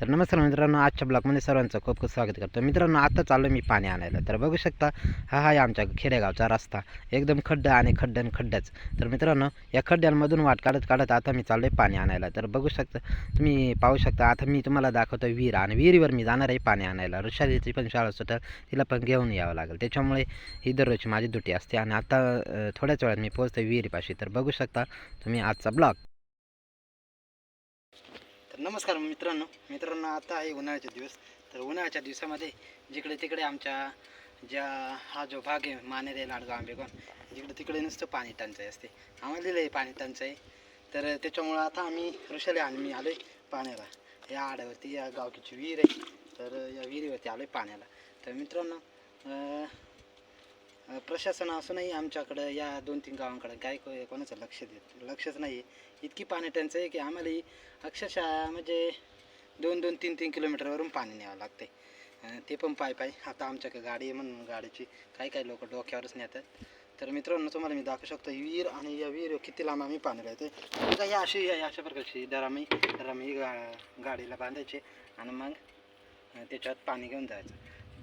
तर नमस्कार मित्रांनो आजच्या ब्लॉगमध्ये सर्वांचं खूप खूप स्वागत करतो. मित्रांनो आता चाललो मी पाणी आणायला. तर बघू शकता हा आहे आमच्या खेडेगावचा रस्ता. एकदम खड्डा आणि खड्डा आणि खड्डाच. तर मित्रांनो या खड्ड्यांमधून वाट काढत काढत आता मी चाललो आहे पाणी आणायला. तर बघू शकता तुम्ही पाहू शकता आता मी तुम्हाला दाखवतो विहीर. आणि विहिरीवर मी जाणार आहे पाणी आणायला. ऋषालीची पण शाळा सुद्धा तिला पण घेऊन यावं लागेल. त्याच्यामुळे ही दररोजची माझी दुटी असते. आणि आता थोड्याच वेळात मी पोहोचतो विहिरीपाशी. तर बघू शकता तुम्ही आजचा ब्लॉग. नमस्कार मित्रांनो. मित्रांनो आता आहे उन्हाळ्याचे दिवस. तर उन्हाळ्याच्या दिवसामध्ये जिकडे तिकडे आमच्या ज्या हा जो भाग आहे मानेरे लाडगाव आंबेगाव जिकडे तिकडे नुसतं पाणी टंचाई असते. आम्हाला दिलं आहे पाणी टंचाई. तर त्याच्यामुळं आता आम्ही ऋषाले आणि मी आलो आहे पाण्याला. या आड्यावरती या गावकीची विहीर आहे. तर या विहिरीवरती आलो आहे पाण्याला. तर मित्रांनो प्रशासन असूनही आमच्याकडं या दोन तीन गावांकडं काय को- कोणाचं लक्ष देत लक्षच नाही आहे इतकी पाणी टंचाई आहे की आम्हाला अक्षरशः म्हणजे दोन दोन तीन तीन किलोमीटरवरून पाणी न्यावं लागते ते पण पाय पाय. आता आमच्याकडे गाडी आहे म्हणून गाडीची काही काही लोक डोक्यावरच नेतात. तर मित्रांनो तुम्हाला मी दाखवू शकतो विहीर आणि या विहीर किती लांब आम्ही पाणी राहते या अशी या अशा प्रकारची दरामी दरामी गा गाडीला बांधायची आणि मग त्याच्यात पाणी घेऊन जायचं.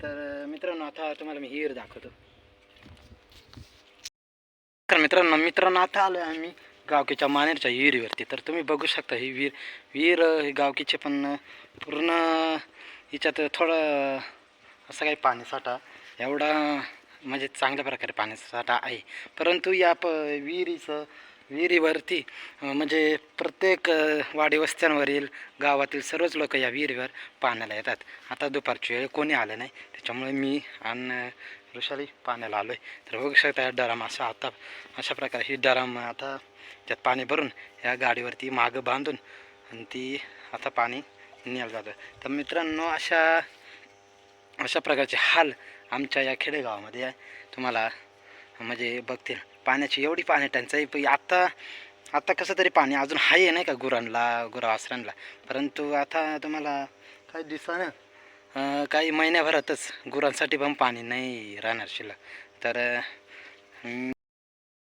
तर मित्रांनो आता तुम्हाला मी विहीर दाखवतो. तर मित्रांनो मित्रांनो आता आलो आहे आम्ही गावकीच्या मानेरच्या विहिरीवरती. तर तुम्ही बघू शकता ही विहीर. विहीर हे गावकीचे पण पूर्ण हिच्यात थोडं असं काही पाणीसाठा एवढा म्हणजे चांगल्या प्रकारे पाणीसाठा आहे. परंतु या प विहिरीचं विहिरीवरती म्हणजे प्रत्येक वाडीवस्त्यांवरील वाडी वस्त्यांवरील गावातील सर्वच लोक या विहिरीवर पाण्याला येतात. आता दुपारची वेळ कोणी आलं नाही त्याच्यामुळे मी आणि ऋषाली पाण्याला आलो आहे तर बघू शकता या डराम असा आता अशा प्रकारे ही डराम आता त्यात पाणी भरून या गाडीवरती मागं बांधून आणि ती आता पाणी न्यायला जातं तर मित्रांनो अशा अशा प्रकारचे हाल आमच्या या खेडेगावामध्ये आहे. तुम्हाला म्हणजे बघतील. पाण्याची एवढी पाणी टंचाई पण आत्ता आत्ता कसं तरी पाणी अजून आहे नाही का गुरांना गुरावासरांना. परंतु आता तुम्हाला काही दिवसानं ना काही महिन्याभरातच गुरांसाठी पण पाणी नाही राहणार शिल्लक तर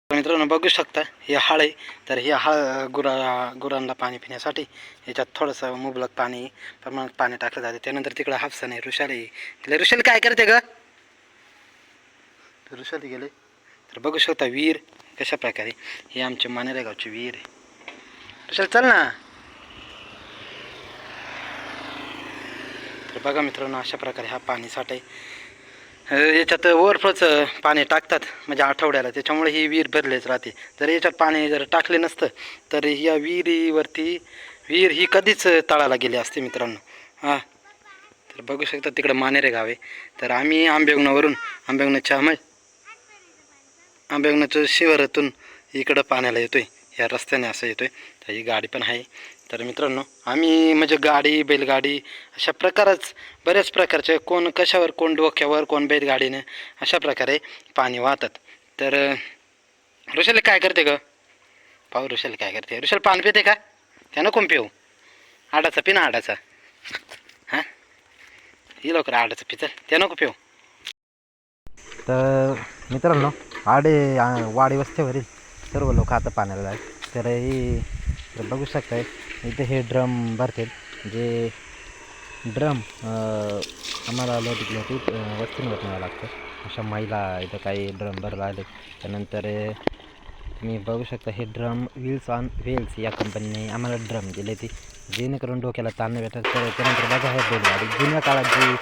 मित्रांनो बघू शकता हे हाळ आहे. तर हे हाळ गुरा गुरांना पाणी पिण्यासाठी याच्यात थोडंसं मुबलक पाणी प्रमाणात पाणी टाकलं जाते. त्यानंतर तिकडं हापसाने ऋषाली. तिला ऋषाली काय करते ग? तर ऋषाली गेले. तर बघू शकता विहीर कशा प्रकारे हे आमचे मानेरे गावची विहीर आहे. ऋषाली चल ना. बघा मित्रांनो अशा प्रकारे हा पाणी साठा आहे. याच्यात ओव्हरफ्लोचं पाणी टाकतात म्हणजे आठवड्याला. त्याच्यामुळे ही विहीर भरलेच राहते. जर याच्यात पाणी जर टाकले नसतं तर या विहिरीवरती विहीर ही कधीच तळाला गेली असते मित्रांनो. हां. तर बघू शकता तिकडं मानेरे गाव आहे. तर आम्ही आंबेगणावरून आंबेगणाच्या मग आंबेगणाच्या शिवारातून इकडं पाण्याला येतोय. या रस्त्याने असं येतोय. तर ही गाडी पण आहे. तर मित्रांनो आम्ही म्हणजे गाडी बैलगाडी अशा प्रकारच बऱ्याच प्रकारचे कोण कशावर कोण डोक्यावर कोण बैलगाडीने अशा प्रकारे पाणी वाहतात. तर ऋषल काय करते ग? पाहू ऋषल काय करते. ऋषल पाणी पिते का? त्यानं कोण पिऊ? आडाचा पि ना आडाचा. हां? ही लवकर आडाचं पिचल त्या नको पिऊ? तर मित्रांनो आडे वाडी वस्त्यावरील सर्व लोक आता पाण्याला तर ही बघू शकताय इथे हे ड्रम भरतील. जे ड्रम आम्हाला लोटीत लोटीत वस्तींवर न्यावं लागतं. अशा महिला इथं काही ड्रम भरला आले त्यानंतर तुम्ही बघू शकता हे ड्रम व्हील्स ऑन व्हील्स या कंपनीने आम्हाला ड्रम दिले ते. जेणेकरून डोक्याला ताण भेटत. तर त्यानंतर बघा हे बैलगाडी. जुन्या काळात जी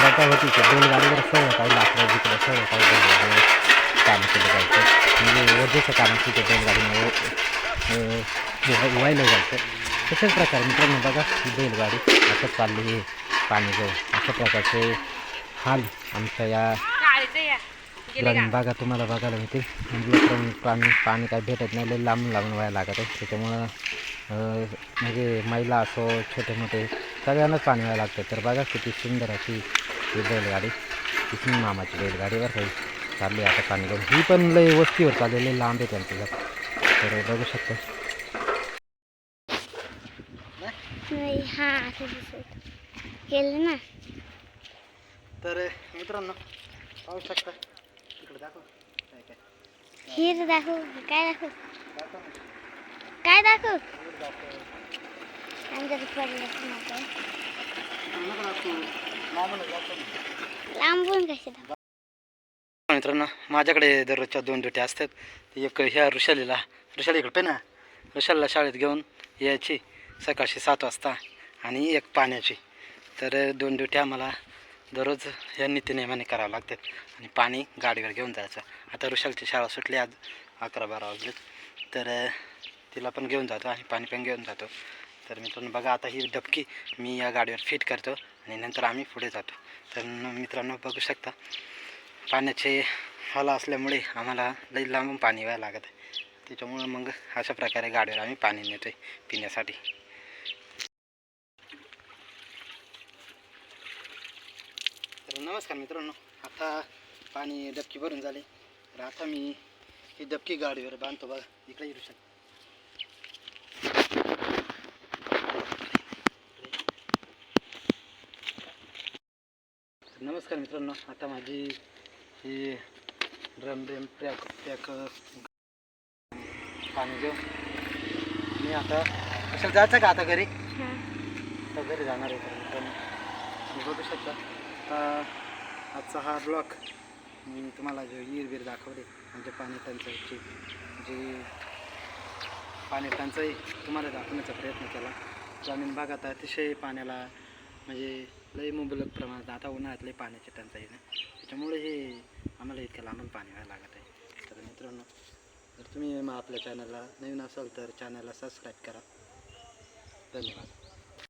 प्रथा होती ते बैलगाडीवर सर्व काही लाकडं जिकडं सर्व काही बैलगाडीवर काम केलं जायचं. म्हणजे वजेचं काम तिथे ते व्हायला जायचं. तशाच प्रकारे मित्रांनो बघा ही बैलगाडी असं चालली आहे पाणी जाऊन अशा प्रकारचे हाल आमच्या या बघा तुम्हाला बघायला मिळतील म्हणजे पाणी पाणी काय भेटत नाही लई लांबून लांबून व्हायला लागत आहे. त्याच्यामुळं म्हणजे महिला असो छोटे मोठे सगळ्यांनाच पाणी व्हायला लागतं. तर बघा किती सुंदर अशी ही बैलगाडी किती मामाची बैलगाडी काही चालली आहे आता पाणी घेऊन ही पण लई वस्तीवर चाललेली लांब आहे त्यांच्या तर बघू शकता नाही हा असं दिसत केलं ना? तर मित्रांनो पाहू शकता. तिकडे दाखव. काय काय? हिर दाखव. काय दाखव? काय दाखव? आमच्या पडलं लांबून कसे मित्रांनो माझ्याकडे दररोजच्या दोन ड्युटी असतात. एक ह्या ऋषालीला. ऋषाली इकडे ना. ऋषालीला शाळेत घेऊन यायची. सकाळची सात वाजता. आणि एक पाण्याची. तर दोन ड्युटी आम्हाला दररोज या नीतीनियमाने करावं लागतात आणि पाणी गाडीवर घेऊन जायचं. आता ऋषालची शाळा सुटली आज अकरा बारा वाजले तर तिला पण घेऊन जातो आणि पाणी पण घेऊन जातो. तर मित्रांनो बघा आता ही डबकी मी या गाडीवर फिट करतो आणि नंतर आम्ही पुढे जातो. तर मित्रांनो बघू शकता पाण्याचे हला असल्यामुळे आम्हाला लई लांबून पाणी व्हायला लागत आहे. त्याच्यामुळं मग अशा प्रकारे गाडीवर आम्ही पाणी नेतो आहे पिण्यासाठी. तर नमस्कार मित्रांनो. आता पाणी डबकी भरून झाले. तर आता मी ही डबकी गाडीवर बांधतो बघा. इकडे येऊ शकतो. नमस्कार मित्रांनो. आता माझी ही ड्रम ड्रम पॅक पॅक पाणी घेऊन मी आता कशाला जायचं का आता घरी? आता घरी जाणार आहे तर मित्रांनो. तुम्ही बघू शकता. आता आजचा हा ब्लॉक मी तुम्हाला जे विहीर दाखवले म्हणजे पाणी टंचाईची जी पाणी टंचाई तुम्हाला दाखवण्याचा प्रयत्न केला. ग्रामीण भागात अतिशय पाण्याला म्हणजे लई मुबलक प्रमाणात आता उन्हाळ्यात लई पाण्याची टंचाई ना. त्याच्यामुळे हे आम्हाला इतक्या लांबून पाणी व्हायला लागत आहे. तर मित्रांनो जर तुम्ही मग आपल्या चॅनलला नवीन असाल तर चॅनलला सबस्क्राईब करा. धन्यवाद.